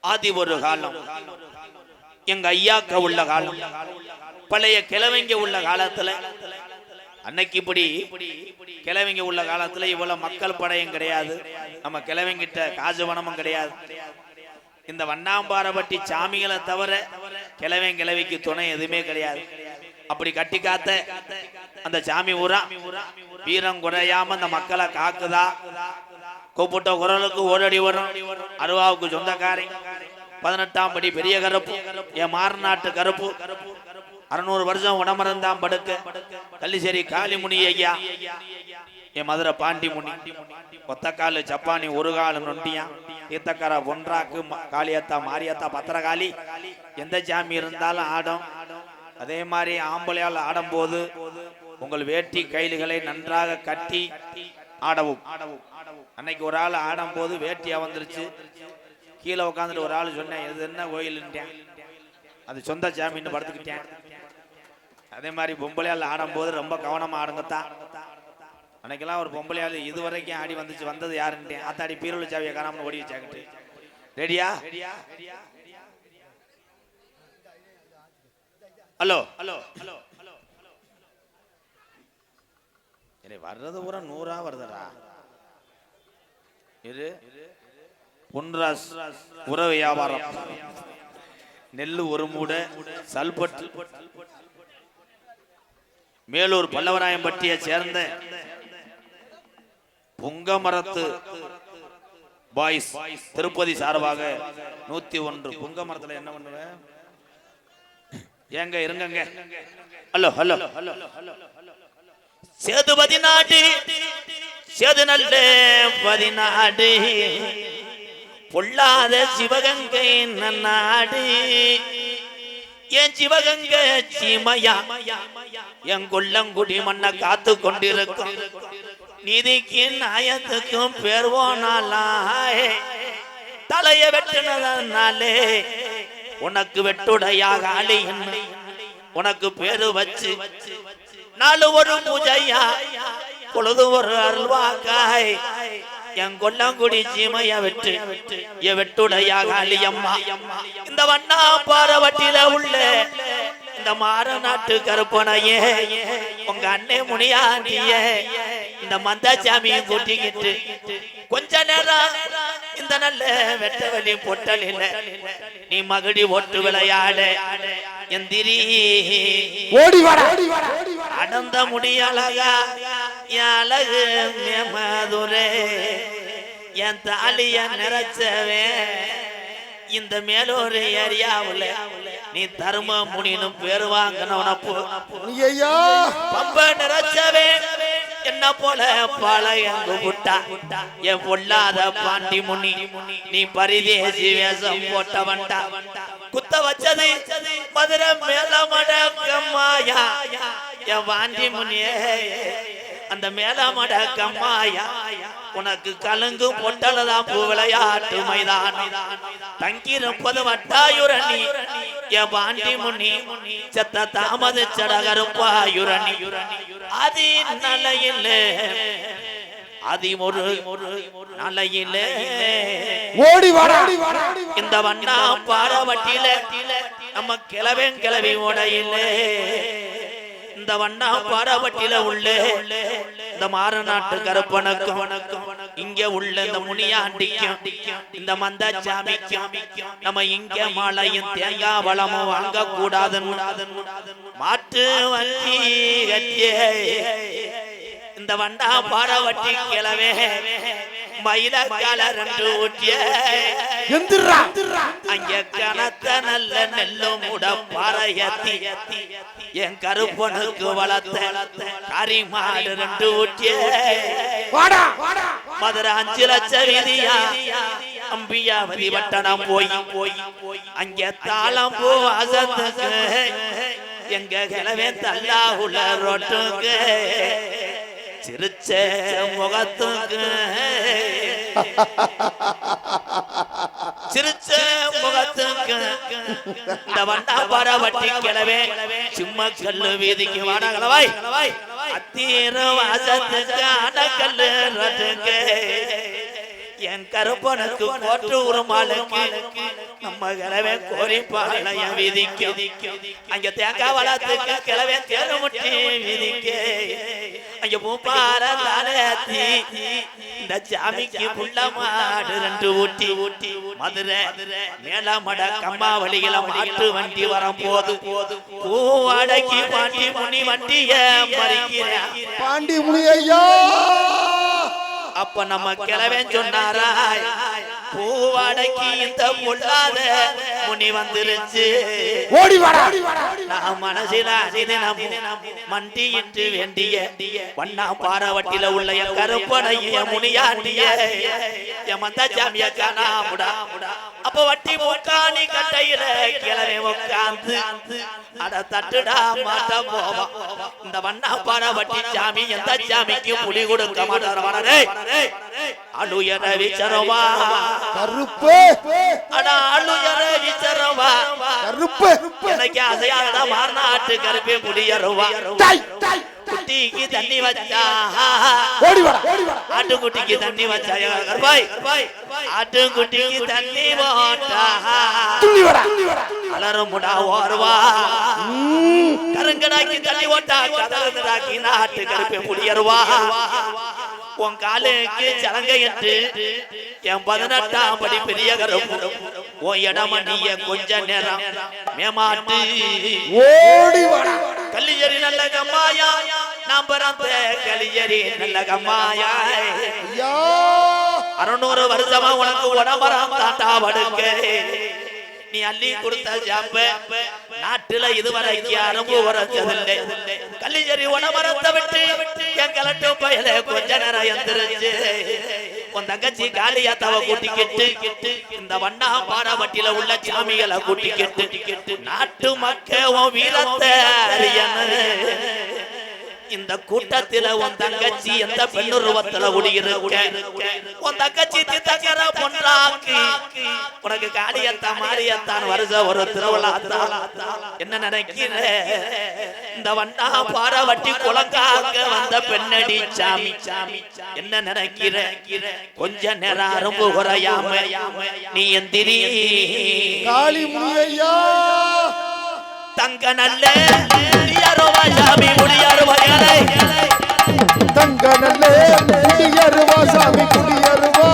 ஆதி ஒரு காலம். எங்க ஐயாக்க உள்ள காலம். பழைய கிழவங்க உள்ள காலத்துல. அன்னைக்கு இப்படி கிழவங்க உள்ள காலத்துல இவ்வளவு மக்கள் படையும் கிடையாது. நம்ம கிழவங்கிட்ட காசு கிடையாது. இந்த வண்ணாம்பாரப்பட்டி சாமிகளை தவிர கிழவன் கிழவிக்கு துணை எதுவுமே கிடையாது. அப்படி கட்டி காத்த அந்த சாமி ஊரா? வீரம் குறையாம அந்த மக்களை காக்குதா? கூப்பிட்ட குரலுக்கு ஓடடி வரும். அருவாவுக்கு சொந்தக்காரங்க பதினெட்டாம் படி பெரிய கருப்பு என் மாரநாட்டு கருப்பு. அறுநூறு வருஷம் உடமரந்தாம் படுக்க. கள்ளிசேரி காளிமுனி ஐயா என் மதுரை பாண்டி முனி ஒத்தக்காலு ஜப்பானி ஒரு காலு நொண்டியான் ஈத்தக்கார ஒன்றாக்கு காளியத்தா மாரியத்தா பத்திரகாளி. எந்த ஜாமி இருந்தாலும் ஆடும். அதே மாதிரி ஆம்பளையால் ஆடும்போது உங்கள் வேட்டி கைலுகளை நன்றாக கட்டி ஆடவும். அன்னைக்கு ஒரு ஆள் ஆடும்போது வேட்டியா வந்துருச்சு. கீழே உட்காந்துட்டு ஒரு ஆள் சொன்னேன் இது என்ன கோயிலுன்ட்டேன். அது சொந்த சாமின்னு படுத்துக்கிட்டேன். அதே மாதிரி பொம்பளையால் ஆடும்போது ரொம்ப கவனமாக ஆடுங்கத்தான் அன்னைக்கெல்லாம் ஒரு பொம்பளையால் இது வரைக்கும் ஆடி வந்துச்சு வந்தது யாருன்ட்டேன். ஆத்தாடி பீரோல சாவியை காணாமல் ஓடி வச்சாக்கிட்டு. ரெடியா? ஹலோ? ஹலோ ஹலோ ஹலோ இல்லை வர்றது பூரா நூறா வருதுடா. இரு. பொன்ராஸ் உர வியாபாரம். நெல்லு ஒரு மூட சல்பட்டு. மேலூர் பல்லவராயம்பட்டியை சேர்ந்த புங்கமரத்து பாய்ஸ் திருப்பதி சார்பாக நூத்தி ஒன்று. புங்க மரத்துல என்ன பண்ணுவேன் ஏங்க இருங்கங்க. Hello hello. ஹலோ சேது பதினாடு சேது நல்ல பதினாடு பொல்லாத சிவகங்கை நன்னாடு. என் சிவகங்கை சீமையா என் கொல்லங்குடி மண்ணை காத்து கொண்டிருக்கும். நீதிக்கு நியாயத்துக்கும் பெறுவோனாலே தலைய வெட்டினதனாலே உனக்கு வெட்டுடையாக ஆளி உனக்கு பேரு வச்சு நாலு ஒரு பூஜையா பொழுது ஒரு அருள்வாக்காய். என் கொல்லங்குடி சீமைய வெட்டு எ வெட்டுடையாக அழியம்மா இந்த வண்ணா பாரவட்டில உள்ள இந்த மாற நாட்டு கருப்பனையே உங்க அண்ணே முனியாண்டிய இந்த மந்தாச்சாமியும் கூட்டிக்கிட்டு கொஞ்ச நேரம் இந்த நல்ல வெட்டவெளி பொட்டலில் நீ மகுடி ஒட்டு விளையாட எந்திரி ஓடி வாடா அடந்த முடியலகா யாழகு அழகு மதுரை என் தாலிய நிறைச்சவே இந்த மேலூர் ஏரியாவுல நீ தரும முனினும் பேரு வாங்கினவனப்பு பம்ப நிறைச்சவே என்ன போல பாளையங்கு புட்டா என் பொல்லாத பாண்டி முனி நீ பரிதேசி வேஷம் போட்டவன்டா குத்த வச்சது மதுரை மேல மடக்கம்மாயா என் பாண்டி முனியே அந்த மேல மடக்கம்மாயா உனக்கு கலங்கு பொட்டலதான் பூ விளையாட்டு மைதானம். தங்கி இருப்பது வட்டாயுரணி என் பாண்டி முனி செத்த தாமத சடகருப்பாயுரணி. அதி நலையில் அதி ஒரு நலையில். ஓடி இந்த வண்ணா பாரவட்டியில நம்ம கிளவன் கிளவி உடையில இந்த வண்ணா பாரவட்டியில உள்ள. இந்த மாரநாட்டு கருப்பனுக்கும் இங்க உள்ள இந்த முனியாண்டிக்கும். இந்த மந்தாச்சாமிக்கும் நம்ம இங்க மாலையும் தேங்காய் வளமும் வாங்க கூடாதுன்னு மாட்டு வண்டி இந்த வண்டா பாரவட்டி கிளவே மயிலக்கால ரெண்டு ஊட்டிய எந்திரா. அங்க கனத்த நல்ல நெல்லு முட பாறையத்தி. என் கருப்பனுக்கு வளர்த்த கரிமாடு ரெண்டு ஊட்டிய வாடா. மதுரை அஞ்சு லட்சம் விதியா. அம்பியாவதி வட்டணம் போய். போய் அங்க தாளம் பூ வாசத்துக்கு எங்க கிளவே தல்லா உள்ள ரொட்டுக்கு. சிரிச்ச முகத்துக்கு. சிரிச்ச முகத்துக்கு. இந்த வண்டா பரவட்டி கிளவே. சும்மா கல்லு வீதிக்கு வாடகளவாய் அத்தீர வாசத்துக்கு அடக்கல்லு ரத்துக்கு என் கருப்பனுக்கு கோட்டு உருமாளுக்கு நம்ம கிழவே கோரி பாளைய விதிக்கும். அங்க தேங்காய் வளத்துக்கு கிழவே தேர்முட்டி விதிக்க. அங்க பூப்பார தானேத்தி இந்த சாமிக்கு புள்ள மாடு ரெண்டு ஊட்டி. ஊட்டி மதுரை மேலமட கம்மாவளியில மாட்டு வண்டி வரும் போது பூவாடக்கி பாண்டி முனி வண்டிய மறிக்கிறான். பாண்டி முனி ஐயா அப்ப நம்ம கிழவன் சொன்னாரா பூவாடக்கி இந்த பொல்லாத முனி வந்துருச்சு. ஓடி வாடா. நான் மனசில மண்டியிட்டு வேண்டிய வண்ணா பாரவட்டில உள்ள என் கருப்பனைய முனியாண்டிய. என் மந்த சாமிய காணாமுடா அப்ப வட்டி முக்காணி கட்டையில கிளவை உட்காந்து அட தட்டுடா மாட்ட போவான் இந்த வண்ணா பாரவட்டி சாமி எந்த சாமிக்கு புலி கொடுக்க மாட்டார் அழுயர விச்சரவா கருப்பு. அட அழுயர விச்சரவா கருப்பு. எனக்கு அசையாத மாநாட்டு கருப்பே முடியருவா டை, டை. குட்டிக்கு தண்ணி வச்சா. ஓடி வாடா ஆட்டுக்குட்டிக்கு தண்ணி வச்சா. கருப்பாய் ஆட்டுக்குட்டிக்கு தண்ணி போட்டா. துள்ளி வாடா. அலறும் முடா ஓர்வா. கருங்கடாக்கி தண்ணி ஓட்டா கதறந்தாக்கி நாட்டு கருப்பே முடியருவா உன் காலுக்கு சலங்கை என்று என் பதினெட்டாம் படி பெரிய கருப்பு உன் இடமணிய கொஞ்ச நேரம் மேமாட்டு. ஓடி வாடா. கல்லியரி நல்ல கம்மாயா நாம் பிறந்த நல்ல கம்மாயா. அறுநூறு வருஷமா உனக்கு உடம்பரம் தாண்டா படுக்க நீ அள்ளி கொடுத்த ஜாப்ப நாட்டுல இதுவரைக்கு அனுபவ உரைச்சதில்லை. கல்லியரி உடம்பரத்தை விட்டு என் கலட்டு பயல கொஞ்ச நேரம் எந்திரிச்சு. உன் தங்கச்சி கெட்டு கெட்டு இந்த வண்ணா பாரவட்டில உள்ள சாமிகளை கூட்டிக்கிட்டு நாட்டு மக்கள் உன் வீரத்தை அறியன இந்த கூட்டத்தில உன் தங்கச்சி எந்த பெண்ணுருவத்துல குடியிருக்க? உன் தங்கச்சி தித்தக்கர பொன்றாக்கு. உனக்கு காளியத்தா மாரியத்தான் வருஷ ஒரு திருவிழா என்ன நினைக்கிற? இந்த வண்டா பாரவட்டி குளங்காக்க வந்த பெண்ணடி சாமி. சாமி என்ன நினைக்கிற? கொஞ்ச நேரம் அரும்பு குறையாம நீ எந்திரி. காளி முனியா தங்க நல்ல முடியாரோவா சாமி முடியாரோவா தங்க நல்ல குடியருவா சாமி குடியருவா.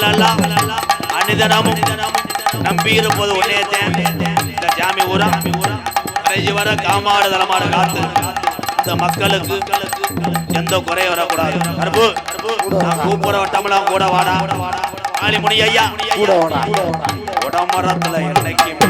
இந்த மக்கள் எல்லாம் அனிதனமும் நம்பி இருப்பது ஒன்னேத்தேன் இந்த ஜாமி ஊரா. கடைசி வர காமாடு காத்து இந்த மக்களுக்கு எந்த குறையும் வரக்கூடாது. கருப்பு நான் கூப்பிட கூட வாடா. ஆலிமுனி ஐயா. கூட வேணா உடமரத்துல என்னைக்குமே